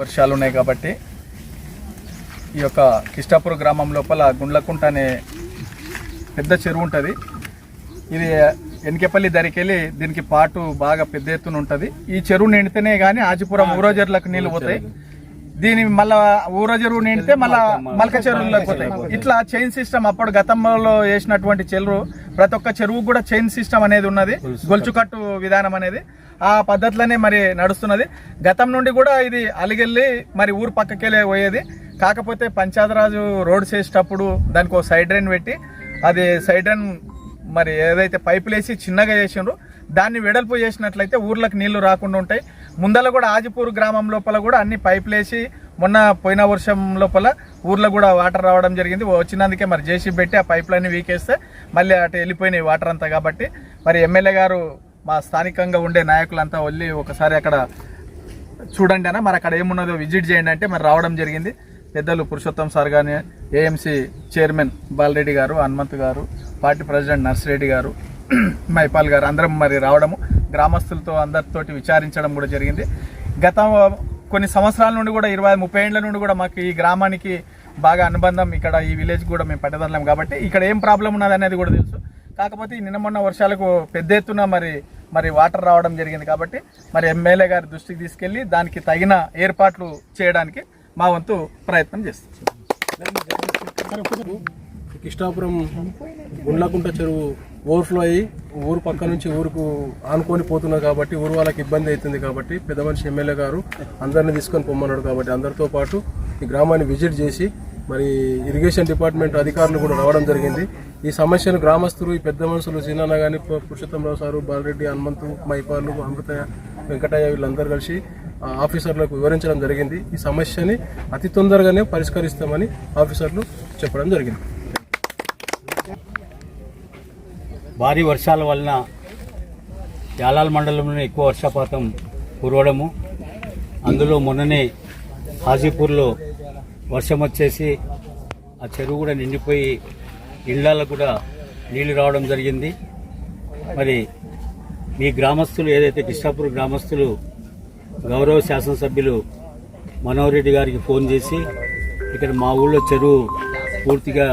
వర్షాలు ఉన్నాయి కాబట్టి ఈ యొక్క కిష్టాపూర్ గ్రామం లోపల గుండ్లకుంట అనే పెద్ద చెరువు ఉంటుంది. ఇది ఎనకెపల్లి దరికెళ్ళి దీనికి పాటు బాగా పెద్ద ఎత్తున ఉంటుంది. ఈ చెరువు నిండితేనే కానీ ఆజిపురం ఊరోజర్లకు నీళ్ళు పోతాయి. దీని మళ్ళా ఊర చెరువు నిండితే మళ్ళా మల్క చెరువులకు పోతాయి. ఇట్లా చైన్ సిస్టమ్ అప్పుడు గతంలో వేసినటువంటి చెరువు ప్రతి ఒక్క చెరువు కూడా చైన్ సిస్టమ్ అనేది ఉన్నది. గొలుచుకట్టు విధానం అనేది. ఆ పద్ధతిలోనే మరి నడుస్తున్నది. గతం నుండి కూడా ఇది అలిగెళ్ళి మరి ఊరు పక్కకెళ్ళే పోయేది. కాకపోతే పంచాయతీరాజు రోడ్ చేసేటప్పుడు దానికి ఒక సైడ్ డ్రైన్ పెట్టి అది సైడ్ డ్రైన్ మరి ఏదైతే పైపులు వేసి చిన్నగా చేసిండ్రు దాన్ని వెడల్పు చేసినట్లయితే ఊర్లకు నీళ్ళు రాకుండా ఉంటాయి. ముందల కూడా ఆజిపూర్ గ్రామం లోపల కూడా అన్ని పైపులు వేసి మొన్న పోయిన వర్షం లోపల ఊర్లో కూడా వాటర్ రావడం జరిగింది. వచ్చినందుకే మరి జేసీ పెట్టి ఆ పైపులన్నీ వీకేస్తే మళ్ళీ అటు వెళ్ళిపోయినాయి వాటర్ అంతా కాబట్టి. మరి ఎమ్మెల్యే గారు మా స్థానికంగా ఉండే నాయకులంతా వెళ్ళి ఒకసారి అక్కడ చూడండి అన్న. మరి అక్కడ ఏమున్నదో విజిట్ చేయండి అంటే మరి రావడం జరిగింది. పెద్దలు పురుషోత్తం సార్ కానీ ఏఎంసీ చైర్మన్ బాలరెడ్డి గారు హనుమంత్ గారు పార్టీ ప్రెసిడెంట్ నర్సిరెడ్డి గారు మైపాల్ గారు అందరం మరి రావడము. గ్రామస్తులతో అందరితోటి విచారించడం కూడా జరిగింది. గత కొన్ని సంవత్సరాల నుండి కూడా ఇరవై ముప్పై ఏళ్ళ నుండి కూడా మాకు ఈ గ్రామానికి బాగా అనుబంధం. ఇక్కడ ఈ విలేజ్ కూడా మేము పట్టదలం కాబట్టి ఇక్కడ ఏం ప్రాబ్లం ఉన్నది అనేది కూడా తెలుసు. కాకపోతే నిన్న మొన్న వర్షాలకు పెద్ద ఎత్తున మరి మరి వాటర్ రావడం జరిగింది కాబట్టి మరి ఎమ్మెల్యే గారి దృష్టికి తీసుకెళ్ళి దానికి తగిన ఏర్పాట్లు చేయడానికి మా వంతు ప్రయత్నం చేస్తాం. కృష్ణాపురం గుండ్లకుంట చెరువు ఓవర్ఫ్లో అయ్యి ఊరు పక్క నుంచి ఊరుకు ఆనుకొని పోతున్నారు కాబట్టి ఊరు వాళ్ళకి ఇబ్బంది అవుతుంది కాబట్టి పెద్ద మనిషి ఎమ్మెల్యే గారు అందరిని తీసుకొని పొమ్మన్నాడు కాబట్టి అందరితో పాటు ఈ గ్రామాన్ని విజిట్ చేసి మరి ఇరిగేషన్ డిపార్ట్మెంట్ అధికారులు కూడా రావడం జరిగింది. ఈ సమస్యను గ్రామస్తులు ఈ పెద్ద మనుషులు సీనన్న కానీ పురుషోత్తమరావు సారు బాలరెడ్డి హనుమంతు మైపాలు అమృతయ్య వెంకటయ్య వీళ్ళందరూ కలిసి ఆఫీసర్లకు వివరించడం జరిగింది. ఈ సమస్యని అతి తొందరగానే పరిష్కరిస్తామని ఆఫీసర్లు చెప్పడం జరిగింది. భారీ వర్షాల వలన యాలాల్ మండలంలో ఎక్కువ వర్షపాతం కురవడము. అందులో మొన్ననే హాజీపూర్లో వర్షం వచ్చేసి ఆ చెరువు కూడా నిండిపోయి ఇళ్ళలో కూడా నీళ్ళు రావడం జరిగింది. మరి మీ గ్రామస్తులు ఏదైతే కిష్టాపూర్ గ్రామస్తులు గౌరవ శాసనసభ్యులు మనోహర్ రెడ్డి గారికి ఫోన్ చేసి ఇక్కడ మా ఊళ్ళో చెరువు పూర్తిగా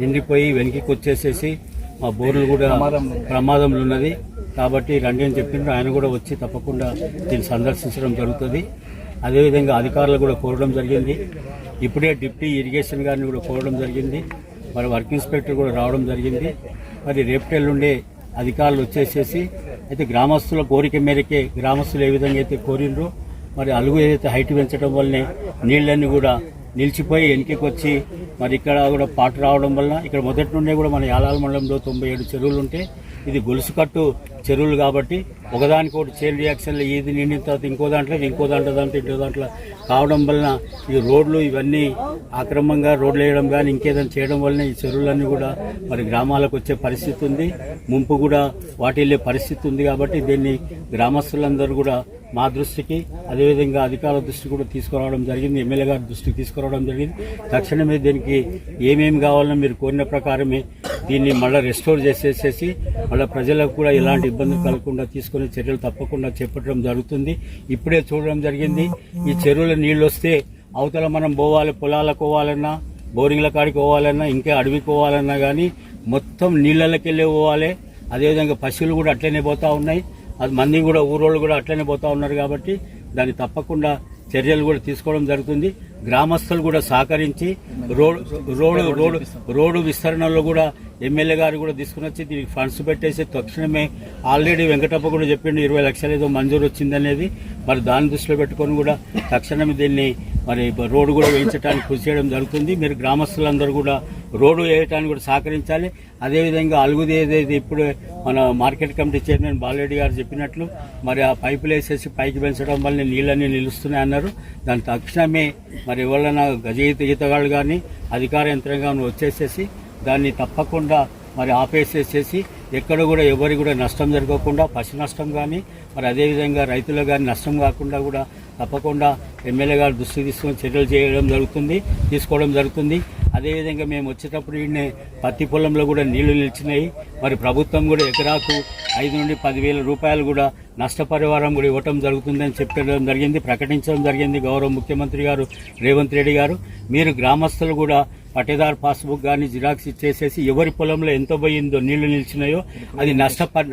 నిండిపోయి వెనక్కి వచ్చేసేసి మా బోర్లు కూడా ప్రమాదంలో ఉన్నది. కాబట్టి రండి అని చెప్పిండ్రు. ఆయన కూడా వచ్చి తప్పకుండా దీన్ని సందర్శించడం జరుగుతుంది. అదేవిధంగా అధికారులు కూడా కోరడం జరిగింది. ఇప్పుడే డిప్టీ ఇరిగేషన్ గారిని కూడా కోరడం జరిగింది. మరి వర్క్ ఇన్స్పెక్టర్ కూడా రావడం జరిగింది. మరి రేపటెల్లుండే అధికారులు వచ్చేసేసి అయితే గ్రామస్తుల కోరిక మేరకే గ్రామస్తులు ఏ విధంగా అయితే కోరిండ్రో మరి అలుగు ఏదైతే హైట్ పెంచడం వల్లనే నీళ్ళన్నీ కూడా నిలిచిపోయి వెనక్కి వచ్చి మరి ఇక్కడ కూడా పాటు రావడం వల్ల ఇక్కడ మొదటి నుండే కూడా మన యాలాల మండలంలో తొంభై ఏడు చెరువులు ఉంటే ఇది గొలుసు కట్టు చెరువులు కాబట్టి ఒకదానికోటి చైన్ రియాక్షన్లు ఇది నిండిన తర్వాత ఇంకో దాంట్లో ఇంకో దాంట్లో దాంట్లో ఇంకో దాంట్లో కావడం వలన ఈ రోడ్లు ఇవన్నీ ఆక్రమంగా రోడ్లు వేయడం కానీ ఇంకేదైనా చేయడం వలన ఈ చెరువులన్నీ కూడా మరి గ్రామాలకు వచ్చే పరిస్థితి ఉంది. ముంపు కూడా వాటి వెళ్ళే పరిస్థితి ఉంది కాబట్టి దీన్ని గ్రామస్తులందరూ కూడా మా దృష్టికి అదేవిధంగా అధికారుల దృష్టికి కూడా తీసుకురావడం జరిగింది. ఎమ్మెల్యే గారి దృష్టికి తీసుకురావడం జరిగింది. తక్షణమే దీనికి ఏమేమి కావాలో మీరు కోరిన ప్రకారమే దీన్ని మళ్ళీ రెస్టోర్ చేసేసేసి మళ్ళీ ప్రజలకు కూడా ఎలాంటి ఇబ్బందులు కలగకుండా తీసుకునే చర్యలు తప్పకుండా చేపట్టడం జరుగుతుంది. ఇప్పుడే చూడడం జరిగింది. ఈ చెరువుల నీళ్ళు వస్తే అవతల మనం పోవాలి పొలాలకు పోవాలన్నా బోరింగ్ల కాడికి పోవాలన్నా ఇంకా అడవికి పోవాలన్నా కానీ మొత్తం నీళ్ళకి వెళ్ళి పోవాలి. అదేవిధంగా పశువులు కూడా అట్లనే పోతూ ఉన్నాయి. అది మంది కూడా ఊరోళ్ళు కూడా అట్లనే పోతా ఉన్నారు కాబట్టి దాన్ని తప్పకుండా చర్యలు కూడా తీసుకోవడం జరుగుతుంది. గ్రామస్తులు కూడా సహకరించి రోడ్ రోడ్డు రోడ్డు రోడ్డు విస్తరణలో కూడా ఎమ్మెల్యే గారు కూడా తీసుకుని వచ్చి దీనికి ఫండ్స్ పెట్టేసి తక్షణమే ఆల్రెడీ వెంకటప్ప కూడా చెప్పిండు ఇరవై లక్షలు ఏదో మంజూరు వచ్చిందనేది. మరి దాన్ని దృష్టిలో పెట్టుకొని కూడా తక్షణమే దీన్ని మరి రోడ్డు కూడా వేయించడానికి కృషి చేయడం జరుగుతుంది. మీరు గ్రామస్తులందరూ కూడా రోడ్డు వేయటానికి కూడా సహకరించాలి. అదేవిధంగా అలుగుది ఏదైతే ఇప్పుడు మన మార్కెట్ కమిటీ చైర్మన్ బాలరెడ్డి గారు చెప్పినట్లు మరి ఆ పైపులు వేసేసి పైకి పెంచడం వల్ల నీళ్ళన్నీ నిలుస్తున్నాయి అన్నారు. దాని తక్షణమే మరి ఎవరైనా గజ ఈత ఈతగాళ్ళు కానీ అధికార యంత్రాంగం వచ్చేసేసి దాన్ని తప్పకుండా మరి ఆపేసేసేసి ఎక్కడ కూడా ఎవరి కూడా నష్టం జరగకుండా పశు నష్టం కానీ మరి అదేవిధంగా రైతులకు కానీ నష్టం కాకుండా కూడా తప్పకుండా ఎమ్మెల్యే గారు దృష్టి తీసుకొని చర్యలు చేయడం జరుగుతుంది తీసుకోవడం జరుగుతుంది. అదేవిధంగా మేము వచ్చేటప్పుడు ఈడనే పత్తి పొలంలో కూడా నీళ్ళు నిలిచినాయి. మరి ప్రభుత్వం కూడా ఎకరాకు ఐదు నుండి పదివేల రూపాయలు కూడా నష్టపరిహారం కూడా ఇవ్వటం జరుగుతుందని చెప్పడం జరిగింది ప్రకటించడం జరిగింది గౌరవ ముఖ్యమంత్రి గారు రేవంత్ రెడ్డి గారు. మీరు గ్రామస్తులు కూడా పట్టేదారు పాస్బుక్ కానీ జిరాక్స్ ఇచ్చేసేసి ఎవరి పొలంలో ఎంత పోయిందో నీళ్ళు నిలిచినాయో అది నష్టపరి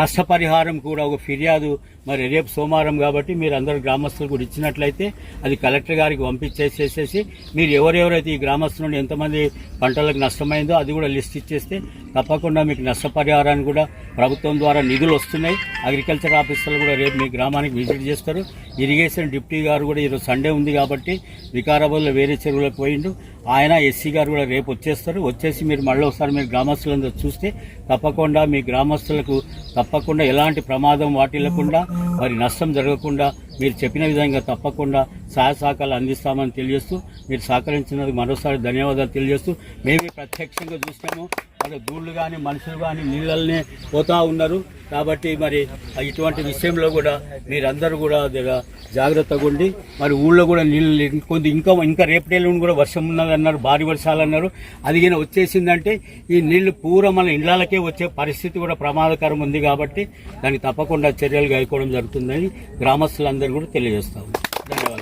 నష్టపరిహారం కూడా ఒక ఫిర్యాదు మరి రేపు సోమవారం కాబట్టి మీరు అందరు గ్రామస్తులు కూడా ఇచ్చినట్లయితే అది కలెక్టర్ గారికి పంపించేసేసేసి మీరు ఎవరెవరైతే ఈ గ్రామస్తుల నుండి ఎంతమంది పంటలకు నష్టమైందో అది కూడా లిస్ట్ ఇచ్చేస్తే తప్పకుండా మీకు నష్టపరిహారాన్ని కూడా ప్రభుత్వం ద్వారా నిధులు వస్తున్నాయి. అగ్రికల్చర్ ఆఫీసర్లు కూడా రేపు మీ గ్రామానికి విజిట్ చేస్తారు. ఇరిగేషన్ డిప్టీ గారు కూడా ఈరోజు సండే ఉంది కాబట్టి వికారాబాద్లో వేరే చెరువులకు పోయిండు. ఆయన ఎస్సీ గారు కూడా రేపు వచ్చేస్తారు. వచ్చేసి మీరు మళ్ళీ ఒకసారి మీరు గ్రామస్తులందరూ చూస్తే తప్పకుండా మీ గ్రామస్తులకు తప్పకుండా ఎలాంటి ప్రమాదం వాటిల్లకుండా మరి నష్టం జరగకుండా మీరు చెప్పిన విధంగా తప్పకుండా సహాయ సహకారాలు అందిస్తామని తెలియజేస్తూ మీరు సహకరించినందుకు మరోసారి ధన్యవాదాలు తెలియజేస్తూ మేమే ప్రత్యక్షంగా చూసాము అక్కడ దూళ్ళు కానీ మనుషులు కానీ నీళ్ళనే పోతా ఉన్నారు. కాబట్టి మరి ఇటువంటి విషయంలో కూడా మీరందరూ కూడా జాగ్రత్తగా ఉండి మరి ఊళ్ళో కూడా నీళ్ళు లేని- కొంత ఇంకా ఇంకా రేపటేళ్ళు కూడా వర్షం ఉన్నది అన్నారు భారీ వర్షాలు అన్నారు అది వచ్చేసిందంటే ఈ నీళ్ళు పూర మన ఇండ్లకే వచ్చే పరిస్థితి కూడా ప్రమాదకరం ఉంది కాబట్టి దానికి తప్పకుండా చర్యలు గైకోవడం జరుగుతుందని గ్రామస్తులందరూ కూడా తెలియజేస్తాము ధన్యవాదాలు.